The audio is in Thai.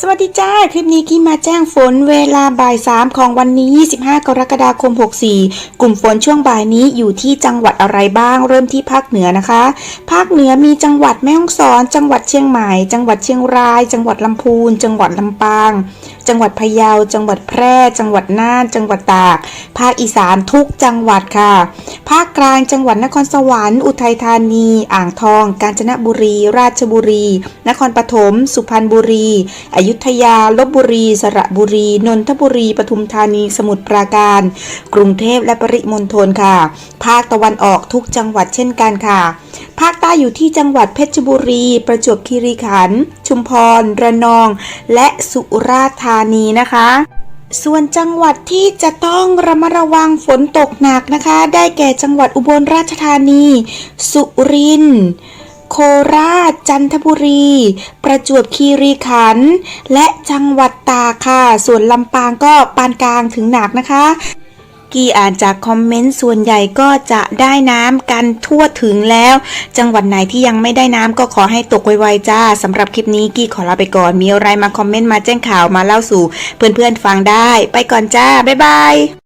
สวัสดีจ้า คลิปนี้กี้มาแจ้งฝนเวลาบ่าย3ของวันนี้ 25 กรกฎาคม 64 กลุ่มฝนช่วงบ่ายนี้อยู่ที่จังหวัดอะไรบ้าง เริ่มที่ภาคเหนือนะคะ ภาคเหนือมีจังหวัดแม่ฮ่องสอน จังหวัดเชียงใหม่ จังหวัดเชียงราย จังหวัดลำพูน จังหวัดลำปาง จังหวัดพะเยา จังหวัดแพร่ จังหวัดน่าน จังหวัดตาก ภาคอีสานทุกจังหวัดค่ะ ภาคกลางจังหวัดนครสวรรค์ อุทัยธานี อ่างทอง กาญจนบุรี ราชบุรี นครปฐม สุพรรณบุรีอยุธยา ลบบุรี สระบุรี นนทบุรี ปทุมธานี สมุทรปราการ กรุงเทพและปริมณฑลค่ะ ภาคตะวันออกทุกจังหวัดเช่นกันค่ะ ภาคใต้อยู่ที่จังหวัดเพชรบุรี ประจวบคีรีขันธ์ ชุมพร ระนอง และสุราษฎร์ธานีนะคะส่วนจังหวัดที่จะต้องระมัดระวังฝนตกหนักนะคะ ได้แก่จังหวัดอุบลราชธานี สุรินทร์ ราช จันทบุรี ประจวบคีรีขันธ์และจังหวัดตากค่ะ ส่วนลำปางก็ปานกลางถึงหนักนะคะ กี่อ่านจากคอมเมนต์ส่วนใหญ่ก็จะได้น้ำกันทั่วถึงแล้ว จังหวัดไหนที่ยังไม่ได้น้ำก็ขอให้ตกไวๆจ้าสำหรับคลิปนี้กี้ขอลาไปก่อน มีอะไรมาคอมเมนต์มาแจ้งข่าวมาเล่าสู่ เพื่อนๆฟังได้ ไปก่อนจ้า บ๊ายบาย